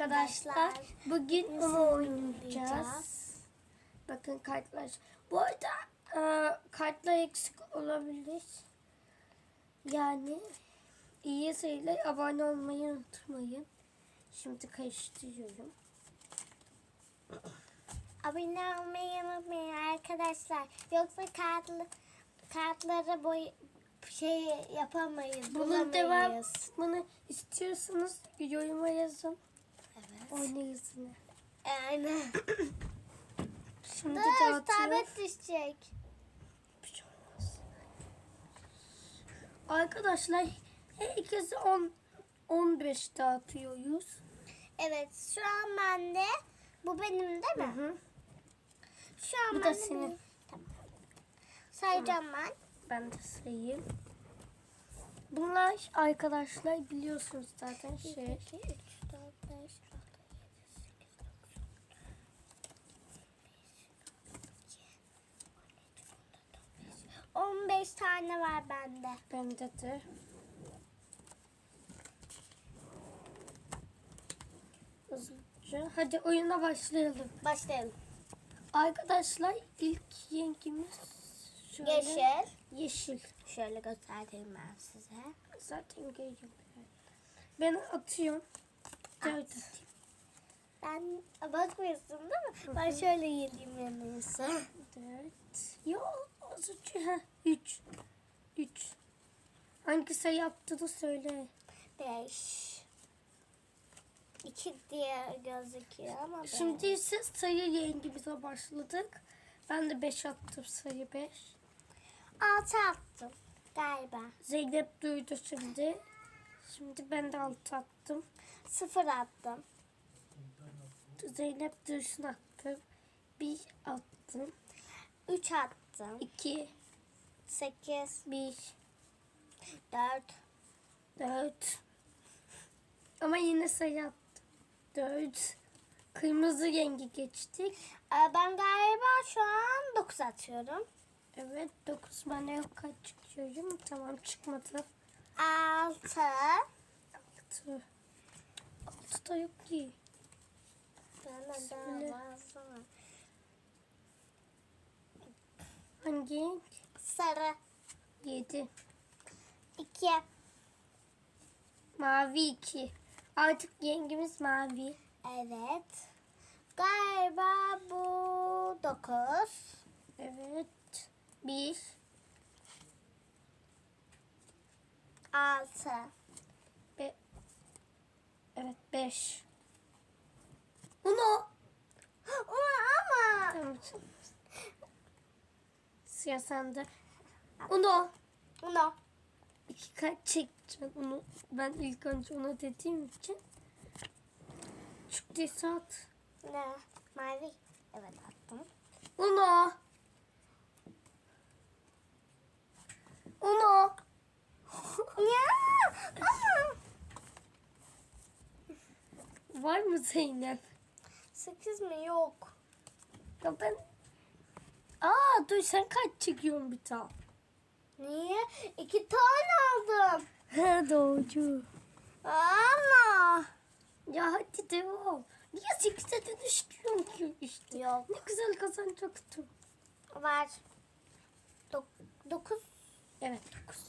Arkadaşlar bugün onu oynayacağız. Bakın kartlar. Bu arada e, kartlar eksik olabilir. Yani iyi sayılar abone olmayı unutmayın. Şimdi karıştırıyorum. Abone olmayı unutmayın arkadaşlar. Yoksa kartlı, kartları boy şey yapamayız. Bunun bulamayız. devamını istiyorsanız yoruma yazın. Oynayız yine. Aynen. Şimdi Dur tablet düşecek. Şey. Arkadaşlar her ikisi 10 15 dağıtıyoruz. Evet şu an bende. Bu benim değil mi? Hı. Şu an Bu da bende senin. benim. Tamam. Sayacağım ben. Ben de sayayım. Bunlar arkadaşlar biliyorsunuz zaten 1, şey. 2, 3, 4, 5, 6, 7, 8, 15 tane var bende. Bende de. Hızlıca. Hadi oyuna başlayalım. Başlayalım. Arkadaşlar ilk yengimiz şöyle. Yeşil. Yeşil. Şöyle göstereyim ben size. Zaten görüyorum. Ben atıyorum. Dört atayım. Ben bakmıyorsun değil mi? Ben şöyle yediğim yanıysa. Dört. Yok az önce. 3. 3. Hangi sayı yaptığını söyle. 5. 2 diye gözüküyor ama Şimdi ise sayı yengimize başladık. Ben de 5 attım sayı 5. 6 attım galiba. Zeynep duydu şimdi. Şimdi ben de 6 attım. 0 attım. Zeynep duysun attım. 1 attım. 3 attım. 2. Sekiz. Bir. Dört. Dört. Ama yine sayı attım. Dört. Kırmızı rengi geçtik. Ee, ben galiba şu an dokuz atıyorum. Evet dokuz. Ben yok kaç çıkıyorum. Tamam çıkmadı. Altı. Altı. Altı da yok ki. Ben de. Hangi? Sarı, Yedi. 2, Mavi iki. Artık yengimiz mavi. evet. Galiba bu 9, Evet. Bir. 6, Be evet beş. Uno. ama Tamam. Sıra sende. Uno. Uno. İki kart çekeceğim onu. Ben ilk önce ona dediğim için. Çıktıysa at. Ne? Mavi. Evet attım. Uno. Uno. ya! Var mı Zeynep? 8 mi? Yok. Ya ben... Dur sen kaç çekiyorsun bir tane? Niye? İki tane aldım. He doğru. Ama. Ya hadi devam. Niye sekize dönüştürüyorsun ki işte? Yok. Ne güzel kazanacaktım. Var. Dok- dokuz. Evet dokuz.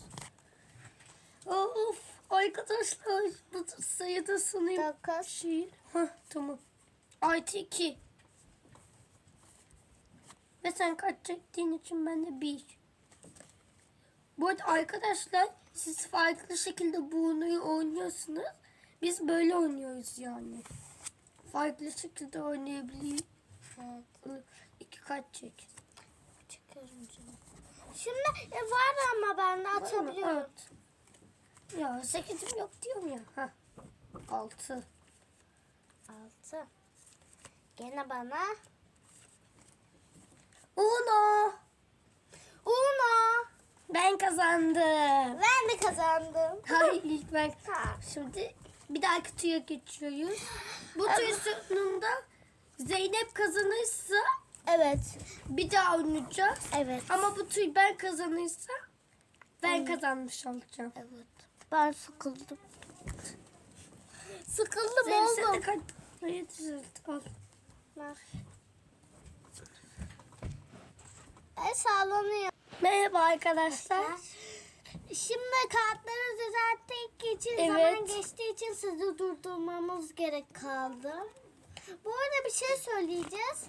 Of arkadaşlar bu sayıda sanayım. Dokuz. Şey. Hah tamam. Artı iki. Ve sen kaç çektiğin için ben de bir. Bu arada arkadaşlar siz farklı şekilde bu oyunu oynuyorsunuz. Biz böyle oynuyoruz yani. Farklı şekilde oynayabiliyor. Evet. İki kaç çek. Çıkarım canım. Şimdi e, var ama ben de atabiliyorum. Evet. Ya sekizim yok diyorum ya. Hah. Altı. Altı. Gene bana. Uno. Uno. Ben kazandım. Ben de kazandım. Hayır ilk ben. Ha. Şimdi bir dahaki tuya geçiyoruz. Bu tur sonunda Zeynep kazanırsa Evet. bir daha oynayacağız. Evet. Ama bu tur ben kazanırsa ben kazanmış olacağım. Evet. Ben sıkıldım. Sıkıldım Zeynep sen de oğlum. kartları düzelt. Al. E sallanıyor. Merhaba arkadaşlar. Şimdi kartları düzelttiği için Evet. zaman geçtiği için sizi durdurmamız gerek kaldı. Bu arada bir şey söyleyeceğiz.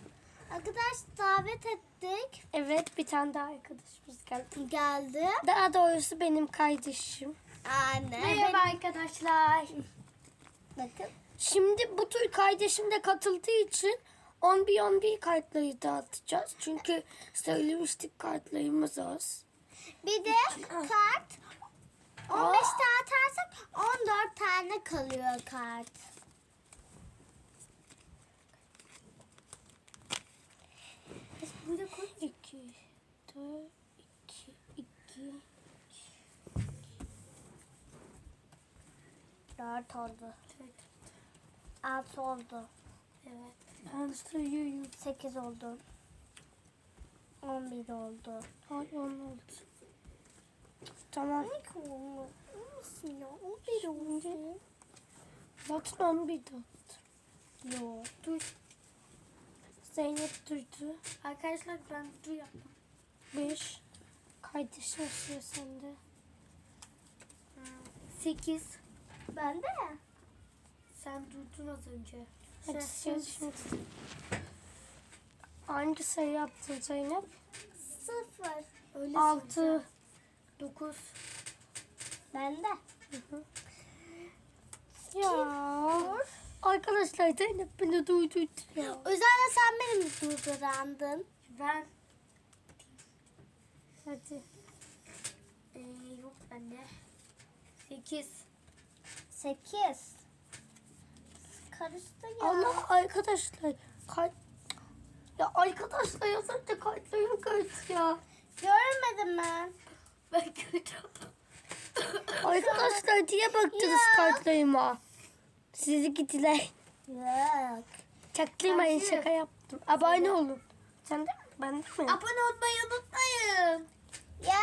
Arkadaş davet ettik. Evet bir tane daha arkadaşımız geldi. Geldi. Daha doğrusu benim kardeşim. Anne. arkadaşlar. Bakın. Şimdi bu tür kardeşim de katıldığı için 11 11 kartları dağıtacağız. Çünkü söylemiştik kartlarımız az. Bir de kart 15 tane atarsak 14 tane kalıyor kart. Burada koy. 2, 4, 2, 2. 4 oldu. 6 oldu. Evet. Sayıyorum. 8 oldu. 11 oldu. Ay 10 oldu. Tamam. 12 oldu. Nasıl ya? 11 oldu. Zaten 11 de. Yok. Dur. Zeynep duydu. Arkadaşlar ben dur yaptım. 5. Kardeşim sıra sende. 8. Ben de. Sen durdun az önce. Sıra şimdi. Hangi sayı yaptın Zeynep? 0. Öyle 6. 9. Ben de. Ya. Arkadaşlar Zeynep beni duydu. Özellikle sen benim durdurandın. Ben Hadi. ee, yok bende. 8. 8. Karıştı ya. Allah arkadaşlar. Kay... Ya arkadaşlar yazınca kartlarım karıştı ya. Görmedim ben. Ben kötü. Arkadaşlar diye baktınız Ya. kartlarıma. Sizi gittiler. Yok. Çaktırmayın Karşı. şaka yaptım. Abone olun. Sen de mi? Ben de mi? Abone olmayı unutmayın. Ya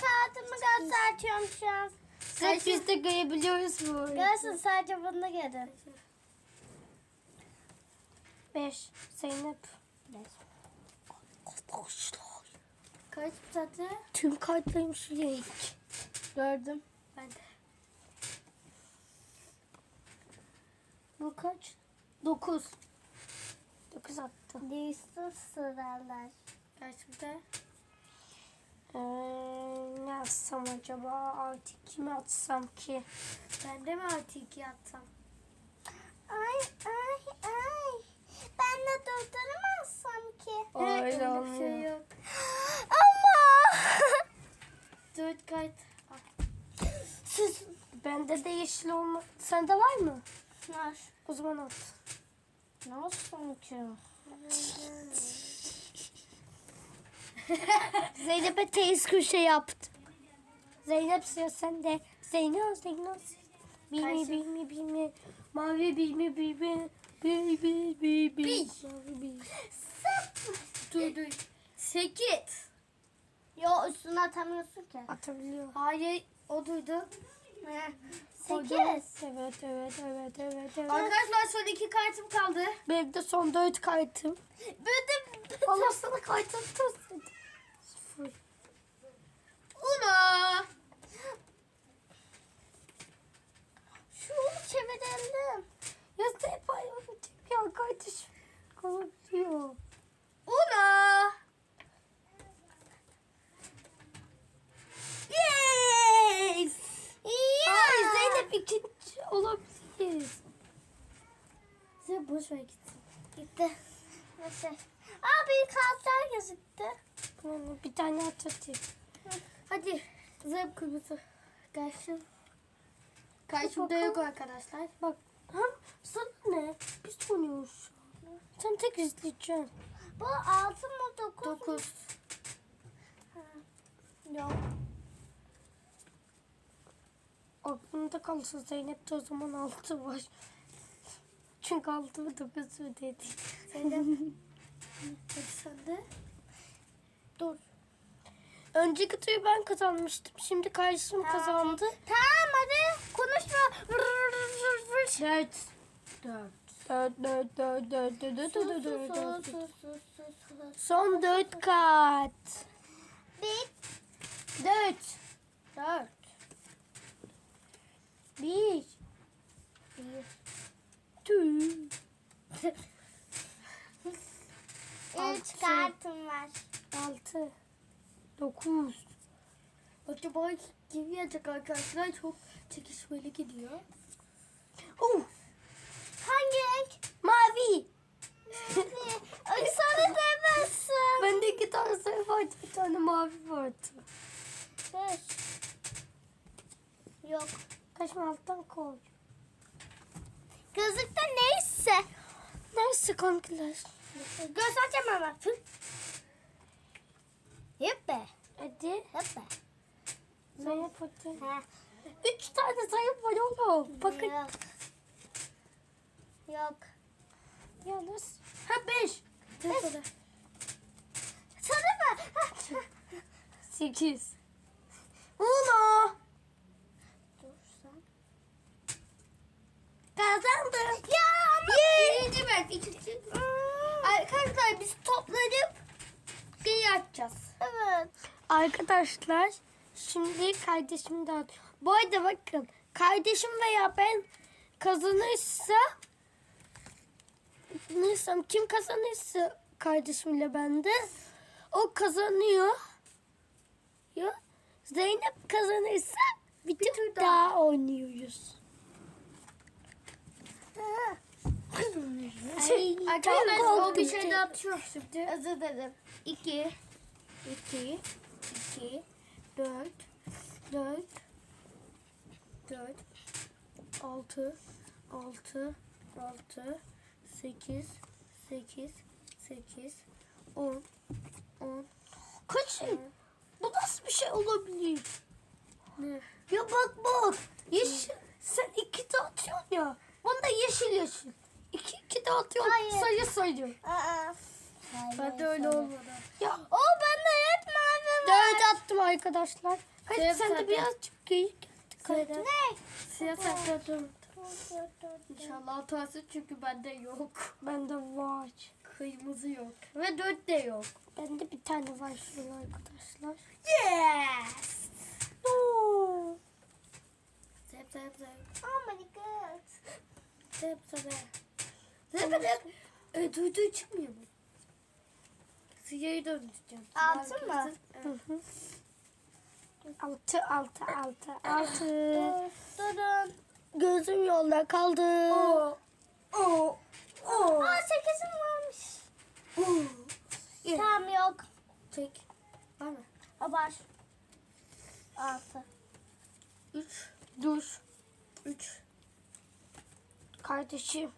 kartımı gösteriyorum şu an. Sırf biz de görebiliyoruz bu. Görsün sadece bunu görün. 5. Zeynep. Arkadaşlar. Kaç tatlı? Tüm kartlarım şu renk. Gördüm. Ben de. Bu kaç? 9. 9 attı. Değişsin sıralar. Kaçta? Ee, ne yazsam acaba? Artık kimi atsam ki? Ben de mi artı 2 atsam? Ay ay ay. Durduramazsam ki. Öyle bir olmuyor. şey yok. Ama. 4 kayıt. Siz bende de yeşil olma. Sende var mı? Var. O zaman at. Ne olsun ki? Zeynep'e teyze köşe yaptı. Zeynep sıra sende. Zeynep, Zeynep. Bilmi, bilmi, bilmi. Mavi bilmi, bilmi. Bil. Mavi bil. Dur dur. 8. Yo üstüne atamıyorsun ki. Atabiliyor. Hayır o duydu. Sekiz. Evet, evet, evet, evet, evet. Arkadaşlar son 2 kartım kaldı. Benim de son dört kartım. Bütün Allah sana kartım tutsun. Sıfır. Uno. şunu çevirelim. Ya ayağını çek ya kardeşim. Kalkıyor. Uno. Yes! Ya. Ay Zeynep ikinci olabilir. Sen boş ver gitsin. Gitti. Nasıl? Aa bir kartlar gözüktü. Yani bir tane at atayım. Hadi. Zıp kırmızı. Karşı. Karşımda yok arkadaşlar. Bak hem sana ne? Biz oynuyoruz. Sen tek izleyeceksin. Bu altı mı dokuz? mu? 9. Yok. Aklımda kalsın Zeynep'te o zaman altı var. Çünkü altı mı dokuz mu dedi. Zeynep. Sen de. Dur. Önceki turu ben kazanmıştım. Şimdi kardeşim kazandı. Tamam hadi konuşma. Dört, dört, dört, dört, Son dört kat. Bir, Dört. Dört. Bir. bir, Tü. üç kartım var. Altı. Dokuz. Acaba kim yenecek arkadaşlar? Çok çekişmeli gidiyor. Uh, Sarı demezsin. Bende iki tane sarı vardı, bir tane mavi vardı. Beş. Yok. Kaçma alttan koy. Gözlükte neyse. Neyse kankiler. Göz açamam ama. Yuppi. Hadi. Yuppi. Ne yapalım? Ha. Üç tane sayı var oğlum. Bakın. Yok. Yok. Ya nasıl? Ha beş. Sarı mı? Sekiz. Uno. Dur sen. Kazandım. Ya ama. Birinci ben, ikinci. Arkadaşlar biz toplanıp geri atacağız. Evet. Arkadaşlar şimdi kardeşim de Bu arada bakın kardeşim veya ben kazanırsa Neyse kim kazanırsa kardeşimle ben de o kazanıyor. Ya Zeynep kazanırsa bir, tur daha oynuyoruz. Ay, Arkadaşlar o bir şey de atıyor şimdi. Özür dilerim. İki, iki, iki, dört, dört, dört, altı, altı, altı, sekiz, sekiz, sekiz, on, on. Kaçın. Bu nasıl bir şey olabilir? Ne? Ya bak bak. Yeşil. Sen iki de atıyorsun ya. Bunda yeşil yeşil. İki iki de atıyorsun. Hayır. Sayı sayı. Aa. Ben de öyle olmadı. Ya O bende hep mavi var. dört attım arkadaşlar. Hadi sen de birazcık geyik. Ne? Siyah sakladım. İnşallah atarsın çünkü bende yok. Bende var. Kırmızı yok. Ve dört de yok. Bende bir tane var şurada arkadaşlar. Yes! Oo. Zep zep zep. Oh my god. Zep zep. Zep zep. E, duyduğu çıkmıyor mu? Siyahı dönüşeceğim. Altı mı? Hı hı. Altı altı altı altı. Dur, Durun. Gözüm yolda kaldı. Oo. Oo. Oo. Aa sekizim varmış. Oo. Tamam yok. Çek. Var mı? O var. Altı. Üç. Dur. Üç. Kardeşim.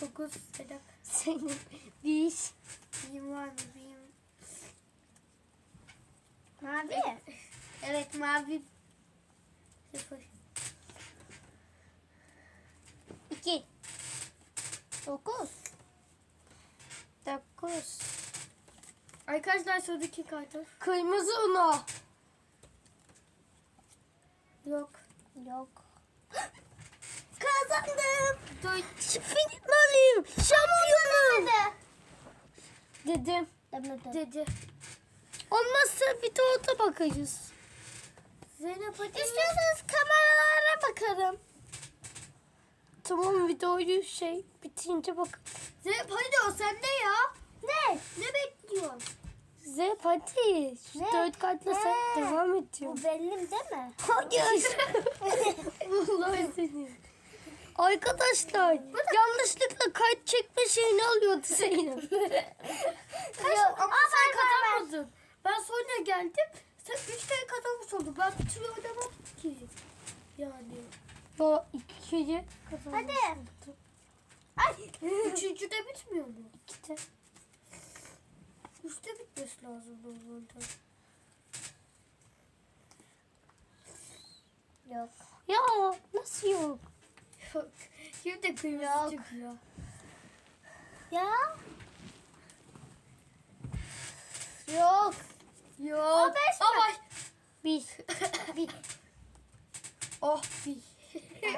Dokuz. Sedef. Senin bir. Biyim var mı? Biyim. Mavi. Evet mavi. Sıfır. İki. Dokuz. Dokuz. Arkadaşlar sonraki kartı. Kırmızı una. Yok. Yok. Kazandım. Dört. Finaliyim. Şampiyonum. Dedim. Demedi. Dedi. Olmazsa bir de orada bakacağız. Zeynep hadi. İstiyorsanız kameralara bakarım. Tamam videoyu şey bitince bak. Zeynep hadi o sende ya. Ne? Ne bekliyorsun? Zep hadi. Şu Ne? dört kartla sen devam ediyorum. Bu bellim değil mi? Hayır. Vallahi seni. Arkadaşlar yanlışlıkla kayıt çekme şeyini alıyordu Zeynep. Kaç, ama aa, sen kazanmadın. Ben sonra geldim. Sen üç kere kazanmış oldun. Ben bir türlü oynamam ki. Yani. Ya iki kere kazanmıştım. Hadi. Ay. Üçüncü de bitmiyor mu? İki de. Üçte bitmesi lazım normalde. Yok. Ya nasıl yok? Yok. Şimdi kırmızı çıkıyor. Ya. Yok. Yok. beş mi? Bir. Bir. oh bir. Ya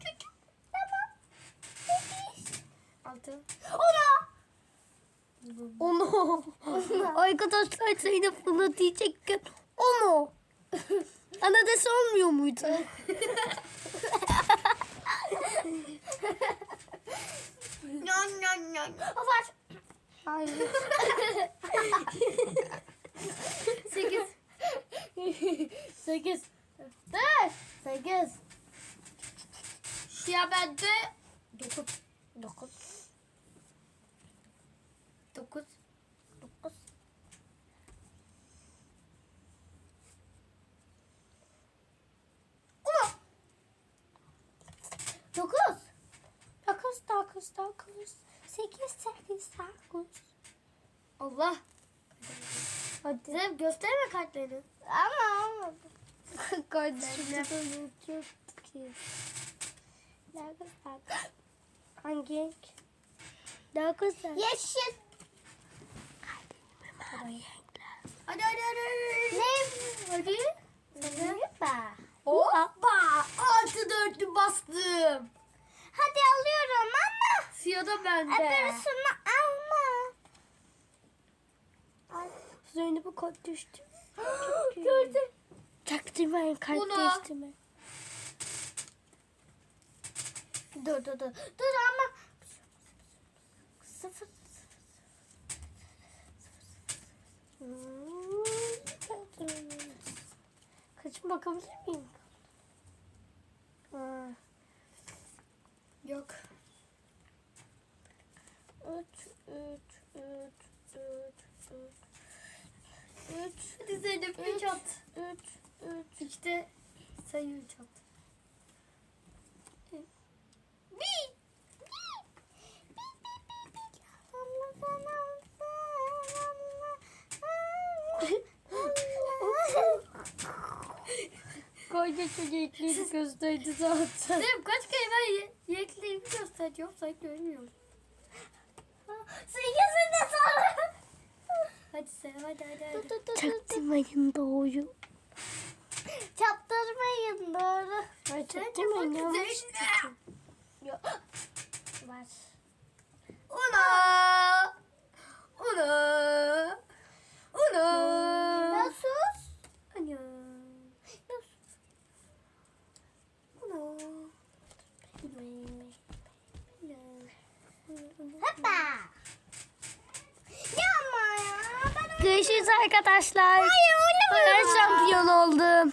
kötü. Tamam. Sekiz. Altı. Ona. Onu. Arkadaşlar Zeynep bunu diyecekken onu. Ana dese olmuyor muydu? Nyan nyan nyan. Var. Hayır. Sekiz. Sekiz. Dur. Sekiz. Ya bende dokuz. Dokuz. Dokuz. Dokuz. Ulan. Dokuz. Dokuz, dokuz, dokuz. Sekiz, sekiz, dokuz. Allah. Hadi. Zeynep gösterme kartlarını. Ama olmadı. Kardeşim yoktu ki. Dokuz, dokuz. Hangi renk? Dokuz, dokuz. Yeşil. Hadi hadi hadi. Ne? Hadi. Merhaba. Hoppa. Altı dörtlü bastım. Hadi alıyorum ama. Siyah da bende. Öbürsünü Zeynep'e kart düştü. Gördüm. Çaktırmayın kart Uno. değiştirme. Dur dur dur. Dur ama. Sıfır. Kaçın bakabilir miyim? Ha. Yok. Üç, üç, üç, üç, üç. Üç, Hadi Zeynep Üç. üç at. üç, üç. İşte sayı üç at. Bir. Koyca çocuğu ekleyip gösterdi zaten. Zeynep kaç kere ben ye- yekleyimi gösteriyorum sayı görmüyorum. Sekizi de sonra. Hadi Zeynep hadi hadi hadi. dur, dur, dur. Çaktırmayın doğuyu. Çaptırmayın doğru. Ay çaktırmayın yanlış. Var. Una. Una. Una. Sus. Ana. Una. Hoppa. Ya ama ya. Ben Görüşürüz arkadaşlar. Hayır, oynamıyorum. Ben şampiyon oldum.